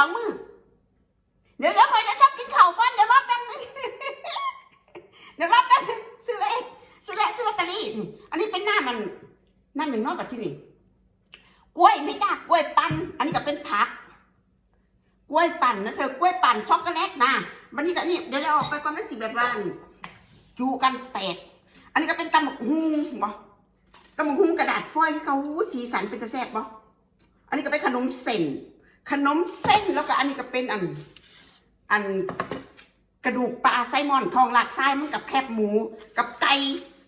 องมือเดี๋ยวเดี๋ยวคอยจะชอบกินเข่าก้อนเดี๋ยวรอบแป๊บนึงเดี๋ยวรอบแป๊บนึงซื้อเลยซื้อเลยซื้อลอตเตอรี่อันนี้เป็นหน้ามันหน้านหนึ่งนอกแบบที่นี่กล้วยไม่ยากกล้วยปั่นอันนี้ก็เป็นผักกล้วยปั่นนะเธอกล้วยปั่นช็อกโกแลตนะวันนี้ก็นี่เดี๋ยวเราออกไปก่อนไม่สิแบบวันจูกันแตก อันนี้ก็เป็นตำหมกหุ้งบ่ตำหมกหุ้งกระดาษฟอยที่เขาสีสันเป็นจะแซ่บบ่อันนี้ก็เป็นขนมเส้น ขนมเส้นแล้วก็อันนี้ก็เป็นอัน อันกระดูกปลาไซมอนทองหลากไส้มันกับแคบหมูกับไก่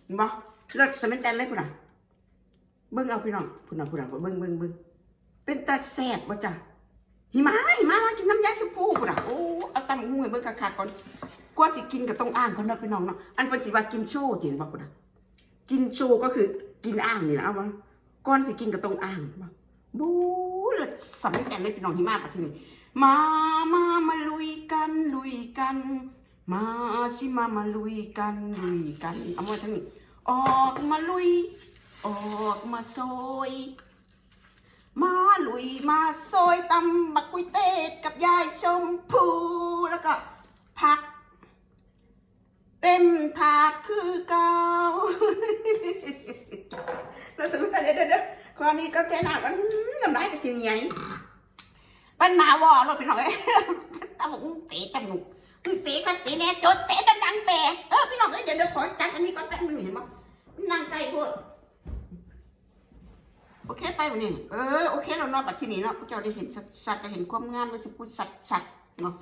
เห็นบ่เลิศสมัยแต่เลยพุ่นน่ะเบิ่งเอาพี่น้องพุ่นน่ะพุ่นน่ะเบิ่งเบิ่งเบิ่งเป็นตาแซ่บบ่จ้ะหิมะหิมะมากินน้ำยาสปูพุ่นน่ะโอ้เอาตำหูให้เบิ่งคักๆก่อนกว่าสิกินก็ต้องอ่างก่อนเนาะพี่น้องเนาะอันเป็นสิว่ากินโชว์เห็นบ่พุ่นน่ะกินโชว์ก็คือกินอ่างนี่นะเอาบ่ก่อนสิกินก็ต้องอ่างบ่บู เลิศสมัยแต่เลยพี่น้องหิมะปะทีนี้มามามาลุยกันลุยกัน มาสิมามาลุยกันลุยกันเอามาทางนี้ออกมาลุย ออกมาโซยมาลุยมาโซยตำบักกุยเตดกับยายชมพูแล้วก็ผัก เต็มถาดคือเก่าแล้วสมมติเดี๋ยวเดี๋ยว เดี๋ยวคราวนี้ก็แค่หนกันน้ำลายกับสิ่งใหญ่ปันมาวอราเป็นหน่อยตาบอกอู้เตะตาหนุกอื้อเตะกันเตะแน่จดเตะดังๆแปรเออพี่น้องเอ้ยเดี๋ยวเดี๋ยวขอจัดอันนี้ก่อนแป๊บนึงเห็นมั้ยนั่งใกล้โพดโอเคไปวันนี้เออโอเคเรานาะปัจจุบันเนาะพวกเจ้าได้เห็นสัตว์ได้เห็นความงามเลยสิพูดสัตว์สัตว์เนาะ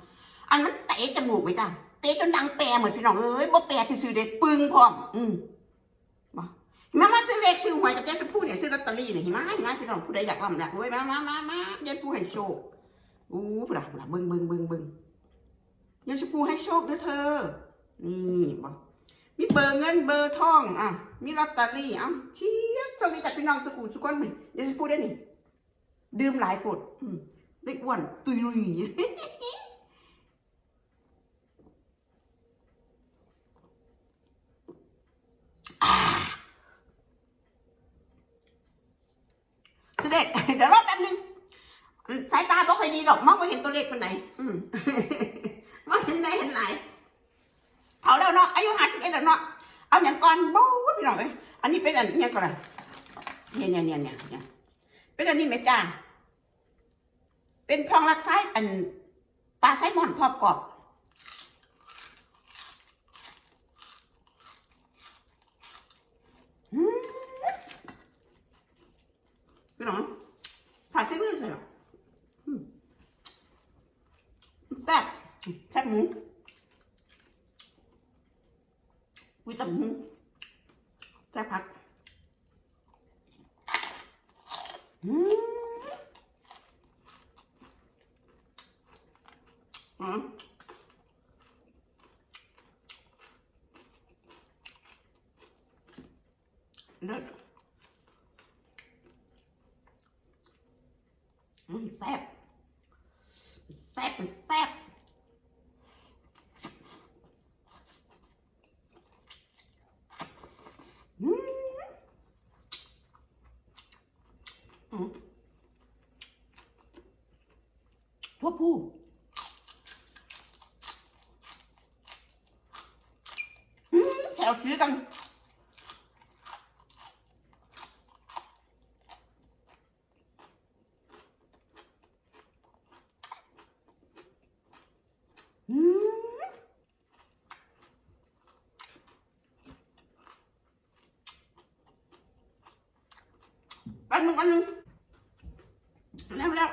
อันมันเตะจมูกไว้จ้ะเตะจนดังแปรเหมือนพี่น้องเอ้ยบ่แปรที่ซื้อเด็ดปึงพร้อมอืม มามามาซื้อเลขซื้อหวยกับเจ๊สพูเนี่ยซื้อลอตเตอรี่เนี่ยเห็นไหมเห็นไหมพี่น้องผู้ใดอยากร่ำอยากรวยมามามามาเจ๊ผู้ให้โชคอู้ปะปะเบิ่งเบิ่งเบิ่งเบิ่งยังชมพูให้โชคด้วยเธอ นี่บอกมีเบอร์เงินเบอร์ทองอะมีลอตเตอรี่อะเชียบโชคดีจากพี่น้องสุขุมสุขคนเป็นยังชมพูได้นี่ดื่มหลายปดอืมเล็กอ้วนตุยลุย เสด็จเดี๋ยวรอแป๊บนึงสายตาไม่ค่อยดีหรอกมองไม่เห็นตัวเลขเป็นไหนมองเห็นไหนเห็นไหนเท่าแล้วเนาะอายุห้าสิบเอ็ดแล้วเนาะเอาอย่างก่อนบู๊พี่น้องเอ้ยอันนี้เป็นอันนี้ก่อนอะเนี่ยเนี่ยเนี่ยเนี่ยเนี่ยเป็นอันนี้ไหมจ้าเป็นทองรักไส้อันปลาไซมอนทอดกรอบอืมพี่น้องถ่ายเส้นเลือดเลยเหรอ แซ่บแซ่บหมูวิตามินแซ่บผักอืมอืมเลิศอืมแซ่บ แซ่บมันแซ่บอืมอืม ทั่วผู้อืมแถวซื้อกัน อืมปันหนึ่งปันหนึ่งแล้วแล้ว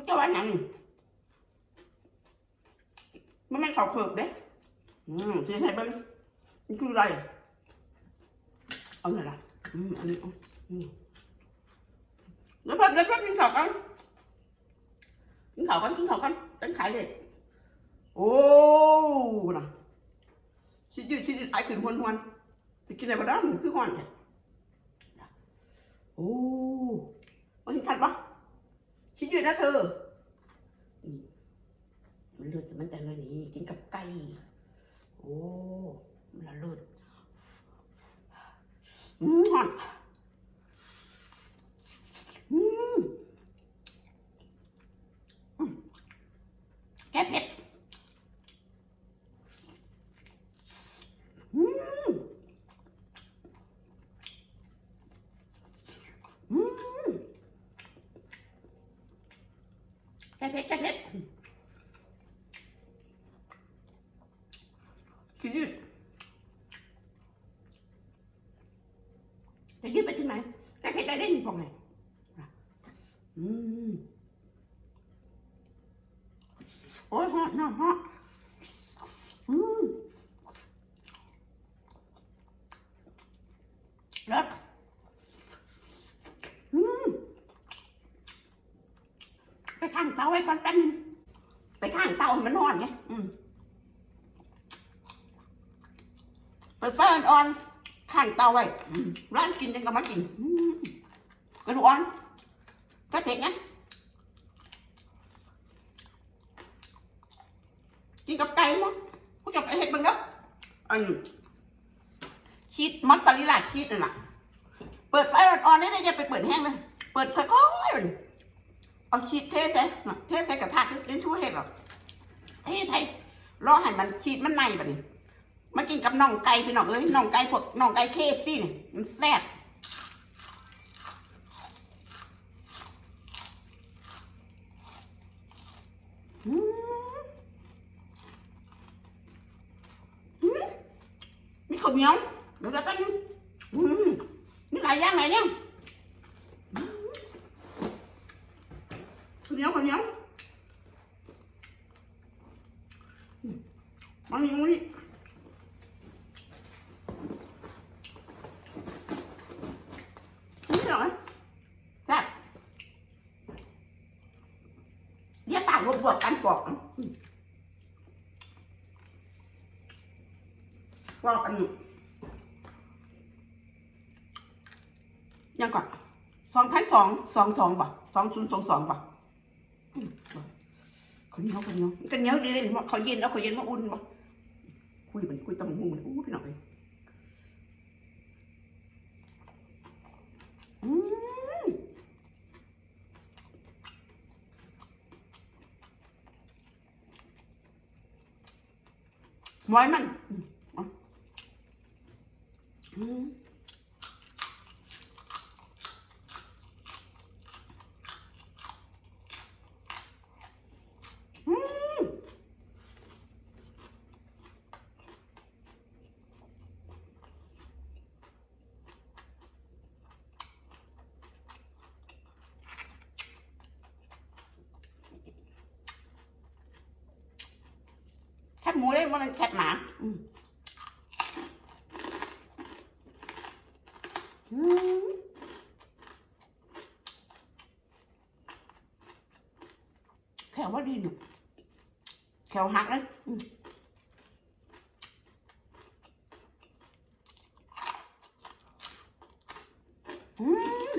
เขาจะว่าอย่างนี้มันไม่เขาเขิบเด้อืมเสียให้เบิ้งนี่คืออะไรเอาไงล่ะอืมอันนี้เอาอืมเดี๋ยวแป๊บเดี๋ยวแป๊บกินข้าวกันกินข้าวกันกินข้าวกันตั้งขายเลยโอ้นะชิดยืดชิดยืดไอ้ขึ้นหวนหวนจะกินอะไรบ้างคือหวนแค่โอ้มันชัดปะ ชิดยืดนะเธอมันเลือดมันแต่เลยนี่กินกับไก่ โอ้ มันละเลือดอืมหอนอืม แก้เผ็ดอืมอืมแก้ เผ็ดแก้เผ็ดคือยืดจะยืดไปที่ไหนแก้เผ็ดได้ได้มีพองไหนอืมโอ้ยฮะน้ำฮะอืมแล้วอืมไปข้าง เตาไว้ก่อนแป๊บนึงไปข้างเตาให้มันนอนไงอืมเปิดไฟอ่อนๆข้างเตาไว้ร้านกินจังก็มากินกระดูกอ่อนก็เผ็ดไงกินกับไก่มั้งพวกกับไก่เห็ดมึงเนาะอันชีสมอสซาเรลล่าชีสนั่นแหละเปิดไฟอ่อนๆนี่เลยจะไปเปิดแห้งเลย เปิดค่อยๆ เอาชีสเทใส่น่เทใส่กระทะคือเล่นชั่วเห็ดหรอกเทใส่รอให้มันชีสมันในแบบนี้มากินกับน่องไก่พี่น้องเอ้ยน่องไก่พวกน่องไก่เคฟซี่นี่มันแซ่บอืมมีข้าวเหนียวเดี๋ยวแป๊บนึงอืมมีหลายอย่างไหนเนี่ยอืมข้าว เหนียวข้าวเหนียวอืมมานี่มานี่นี่เหรอแซ่บเรียกปากบวกกันปอกอืมปอกอันนี้ยังก่อนสองพันสองสองสองป่สองศูนย์สองสองป่ะอืมบ่คนเหนี้ยวคนเหนี้ยวกันเหนี้ยวดีเลยเขาเย็นแล้วเขาเย็นมาอุ่นป่ะคุยมันคุยตำหูมันอู้พี่น้องเลยอืมไว้มันอืมเอาอืม แคบ หมูเลยมันแคบหมาอืมอืมแขวว่าดีหนูแขวหักเลยอืมอืม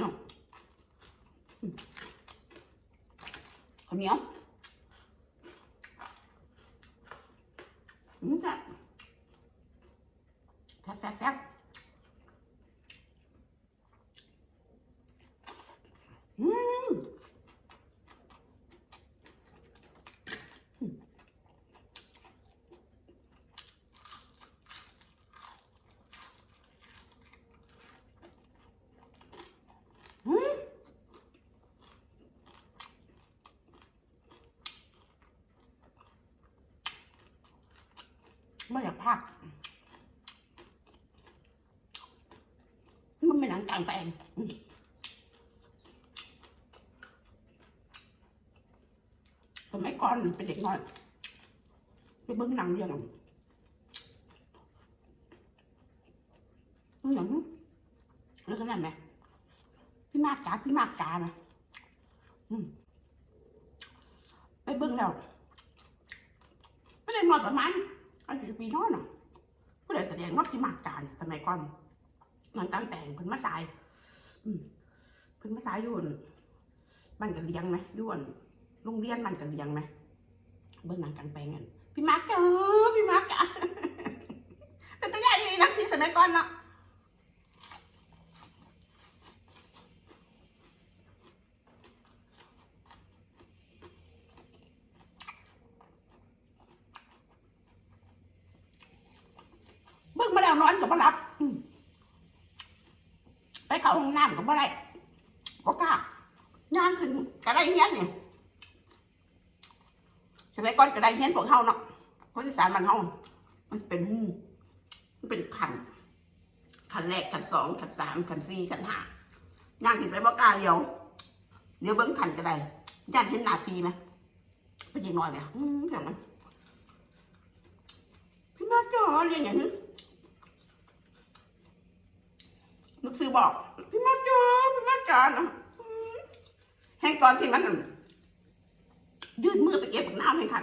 เนาะอืมข้าวเหนียวอืมจ้ะแซ่บแซ่บแซ่บอืมอืมอืม ไม่อยากพักมันไม่หนังกลางแปลงอืมสมัยก่อนเป็นเด็กน้อยไปเบิ้งหนังเรื่องหนังเรื่องนั้นไหมพี่มากกาพี่มากกานะไปเบิ้งแล้วไม่ได้นอนประมาณ อายุปีน้อยน่ะผู้ใดแสดงว่าพี่มากการสมัยก่อนหนันกางแต่งเพิ่นมาสายอืมเพิ่นมาสายอยู่นบ้านกันเลี้ยงไหมด้วนโรงเรียนบ้านกันเลี้ยงไหมเบิ่งหนังการแปลงกันพี่มาร์กเออพี่มาร์กอะเป็นตัวใหญ่เลยนะพี่สมัยก่อนเนาะ เบิ่งมาแล้ว นอนกับบ่หลับไปเข้าห้องน้ำกับบ่ได้บ่กล้าย่างขึ้นกระไดเฮียนนี่สมัยก่อนกระไดเฮียนพวกเฮาเนาะคนอีสานมันเฮามันเป็นหูมันเป็นขันขันแรกขันสองขันสามขันสี่ขันห้าย่างขึ้นไปบ่กล้าเดียวเดี๋ยวเบิ่งขันกระไดย่านเห็นหน้าพีไหมเป็นยังน้อยเลยอืมเดี๋ยวมันพี่มาจ่อเรียนอย่างนี้ นึกซื้อ บอกพี่มาจอพี่มาจานะแห้งตอนที่มันยื่นมือไปเก็บน้ำเลยค่ะ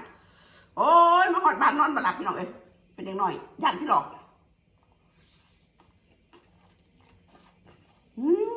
โอ้ยมาหอดบ้านนอนบหลับพี่น้องเอ้ยเป็นเด็กหน่อยย่านที่หลอก อืม